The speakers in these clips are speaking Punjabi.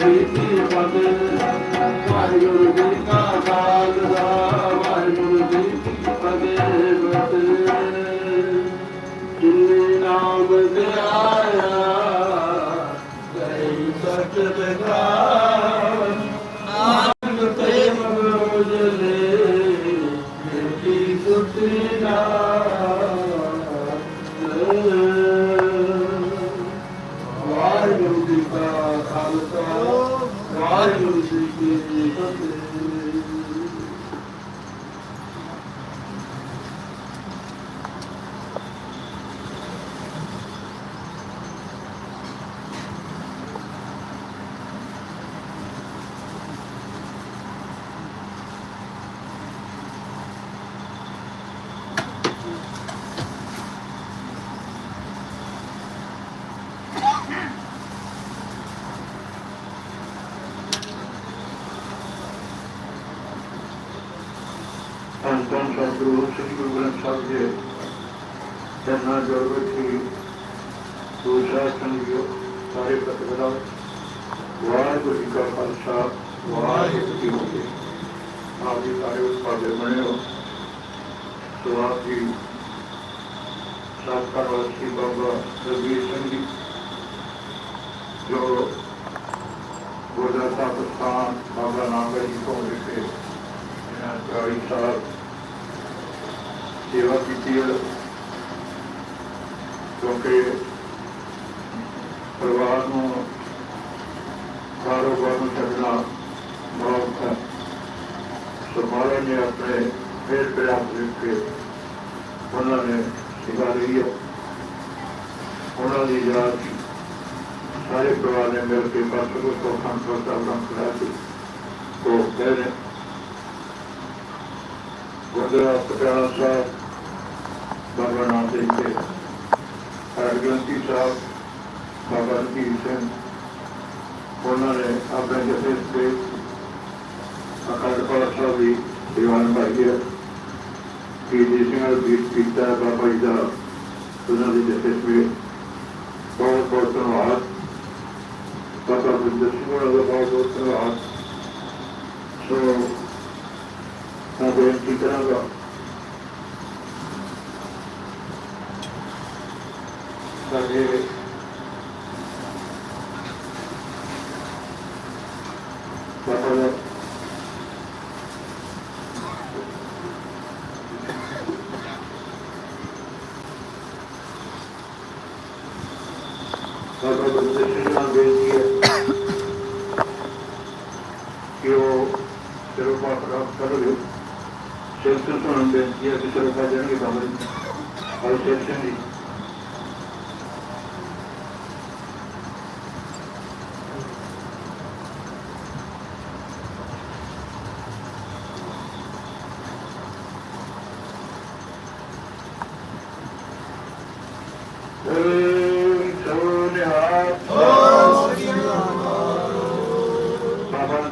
ਵਾਹਿਗੁਰੂ ਜੀ ਕੀ ਫਤਿਹ ਵਾਹਿਗੁਰੂ ਜੀ ਕਾ ਖਾਲਸਾ ਵਾਹਿਗੁਰੂ ਜੀ ਕੀ ਫਤਿਹ ਫਤਿਹ ਜਿਨੇ ਨਾਮ ਧਿਆਇਆ ਗਈ ਸਚ ਦਿਖਾਵ ਨਾਨਕ ਤੇ ਮਗਰੋਜਲੇ ਕੀ ਸੁਤੀ ਨਾ ਵਾਹਿਗੁਰੂ ਜੀ ਕਾ ਖਾਲਸਾ ਵਾਹਿਗੁਰੂ ਜੀ ਕੀ ਫਤਿਹ ਸੰਤਨ ਸਤਿਗੁਰੂ ਸ੍ਰੀ ਗੁਰੂ ਗ੍ਰੰਥ ਸਾਹਿਬ ਜੀ ਜਨਾ ਜੋਰ ਕੀ ਦੂਸਰਾ ਸੰਗਿਓ, ਸਾਰੇ ਪ੍ਰਤਿਪਦਾ ਵਾਹਿਗੁਰੂ ਜੀ ਕਾ ਖਾਲਸਾ, ਵਾਹਿਗੁਰੂ ਜੀ ਕੀ ਫਤਿਹ। ਆਪ ਜੀ ਸਾਰੇ ਉਸਤਾਦੇ ਬਣੇ ਹੋ ਸੋ ਆਪ ਜੀ, ਸਾਬਕਾ ਵਾਸੀ ਬਾਬਾ ਰਵੀਰ ਸਿੰਘ ਜੀ, ਜੋ ਗੁਰਦਾਸ ਸਾਹਿਬ ਸਥਾਨ ਬਾਬਾ ਨਾਨਕ ਜੀ ਤੋਂ ਵਿਖੇ ਇਹਨਾਂ ਚਾਲੀ ਸਾਲ ਸੇਵਾ ਕੀਤੀ ਹੈ। ਕਿਉਂਕਿ ਪਰਿਵਾਰ ਨੂੰ ਕਾਰੋਬਾਰ ਨੂੰ ਛੱਡਣਾ ਬਹੁਤ ਹੈ। ਸੋ ਮਹਾਰਾਜ ਨੇ ਆਪਣੇ ਫੇਰ ਪ੍ਰਯਾਸ ਕੇ ਉਹਨਾਂ ਨੇ ਸਿਖਾ ਲਈ ਹੈ। ਉਹਨਾਂ ਦੀ ਯਾਦ ਸਾਰੇ ਪਰਿਵਾਰ ਨੇ ਮਿਲ ਕੇ ਪਰਸੋਂ ਤੋਂ ਕੰਟਰੋਲ ਦਾ ਕੰਮ ਕਰਾਇਆ ਸੀ ਉਹ ਕਹਿ ਗੁਰਦੁਆਰਾ ਪਟਿਆਲਾ ਸਾਹਿਬ ਬਾਬਾ ਨਾਨਕ ਦੇਵ ਜੀ ਹਰਗੰਤੀ ਸਾਹਿਬ ਬਾਬਾ ਰਣਜੀਤ ਸਿੰਘ ਉਹਨਾਂ ਨੇ ਆਪਣੇ ਜਥੇ ਤੇ ਅਕਾਲ ਤਖਤ ਸਾਹਿਬ ਦੀ ਦੀਵਾਨ ਭਾਈ ਹੈ ਕਿ ਜੀ ਸਿੰਘ ਦਾ ਗੀਤ ਕੀਤਾ ਹੈ ਬਾਬਾ ਜੀ ਦਾ ਉਹਨਾਂ ਦੇ ਜਥੇ ਤੇ ਬਹੁਤ ਬਹੁਤ ਧੰਨਵਾਦ ਬਾਬਾ ਬੁੱਧ ਸਿੰਘ ਦਾ ਬਹੁਤ ਬਹੁਤ ਧੰਨਵਾਦ ਸੋ ਮੈਂ ਬੇਨਤੀ ਕਰਾਂਗਾ ਸਾਡੇ ਬਾਬਾ ਦਾ ਬਾਬਾ ਬੁੱਧ ਸਿੰਘ ਨਾਲ ਬੇਨਤੀ ਹੈ ਕਿ ਉਹ ਸਿਰੋਪਾ ਪ੍ਰਾਪਤ ਕਰੋ ਸਿਰਸਰ ਤੋਂ ਬੇਨਤੀ ਹੈ ਕਿ ਸਿਰੋਪਾ ਦੇਣਗੇ ਬਾਬਾ ਜੀ ਔਰ ਸਿਰਸਰ ਜੀ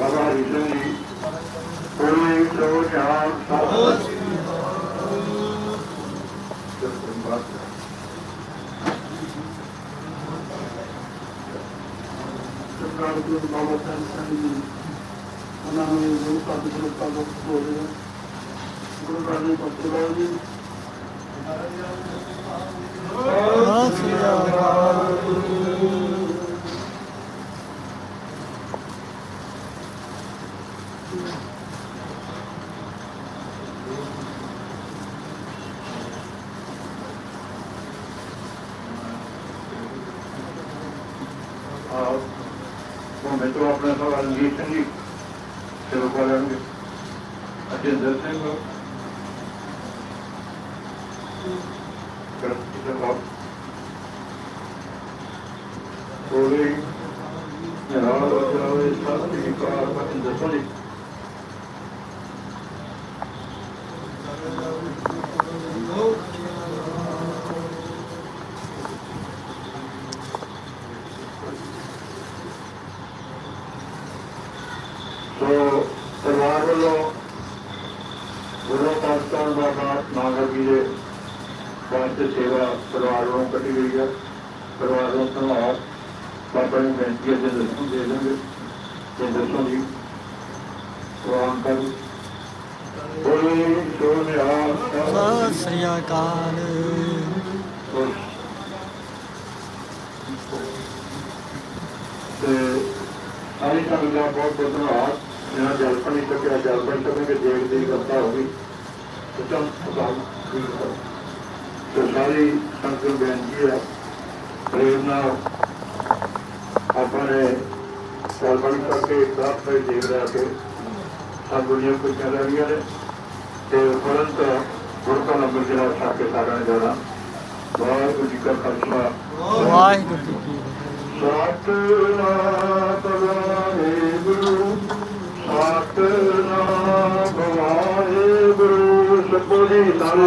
ਬਾਬਾ ਹਰੀ ਜੀ ਕੋਈ ਸੋ ਜਾਣ ਸਭ ਸਰਕਾਰ ਦੇ ਬਾਬਾ ਸਾਹਿਬ ਜੀ ਉਹਨਾਂ ਨੂੰ ਗੁਰੂ ਘਰ ਦੇ ਗੁਰੂ ਘਰ ਬੋਲੇ ਗੁਰੂ ਘਰ ਦੇ ਪੱਤਰ ਜੀ ਆਓ ਮਿੱਤਰੋ ਆਪਣਾ ਸਵਾਲ ਰਣਜੀਤ ਸਿੰਘ ਜੀ ਸ਼ੁਰੂ ਕਰਾਂਗੇ ਅਜਿੰਦਰ ਸਿੰਘ। ਕਰਤੀ ਦਾ ਕੋਲੇ ਕੱਢੀ ਗਈ ਹੈ ਪਰਿਵਾਰ ਦਾ ਧੰਨਵਾਦ। ਬਾਬਾ ਨੂੰ ਬੇਨਤੀ ਹੈ ਜੇ ਦੱਸੋ ਦੇ ਦੇਣਗੇ। ਜੇ ਦੱਸੋ ਜੀ। ਸਵਾਲ ਕਰ ਬੋਲੀ ਸੋਨਿਆ ਸ੍ਰੀ ਅਕਾਲ। ਤੇ ਆਈ ਤਾਂ ਬਹੁਤ ਬਹੁਤ ਧੰਨਵਾਦ। ਜਿਹੜਾ ਜਲਪਨ ਨਹੀਂ ਸਕਿਆ ਜਲਪਨ ਕਰਨੇ ਕੇ ਦੇਖ ਦੀ ਕਰਤਾ ਹੋਗੀ ਤਾਂ ਸੁਭਾਅ ਠੀਕ ਹੈ ਤੇ ਸਾਰੀ ਸੰਗਤ ਬੇਨਤੀ ਹੈ ਪ੍ਰੇਮ ਨਾਲ ਆਪਾਂ ਨੇ ਜਲ ਪਾਣੀ ਕਰਕੇ ਪ੍ਰਾਪਤ ਹੋਈ ਦੇਖ ਰਿਹਾ ਕਿ ਸਭ ਦੁਨੀਆ ਕੋਈ ਚੱਲ ਰਹੀਆਂ ਨੇ ਤੇ ਤੁਰੰਤ ਗੁਰੂ ਦਾ ਨੰਬਰ ਜਿਹੜਾ ਛੱਡ ਕੇ ਸਾਰਿਆਂ ਨੇ ਜਾਣਾ। ਵਾਹਿਗੁਰੂ ਜੀ ਕਾ ਖਾਲਸਾ। ਵਾਹਿਗੁਰੂ ਜੀ ਕੀ ਸਤਨਾਮ ਵਾਹਿਗੁਰੂ ਸਤਨਾਮ ਵਾਹਿਗੁਰੂ ਸਭੋ ਜੀ ਸਾਰੇ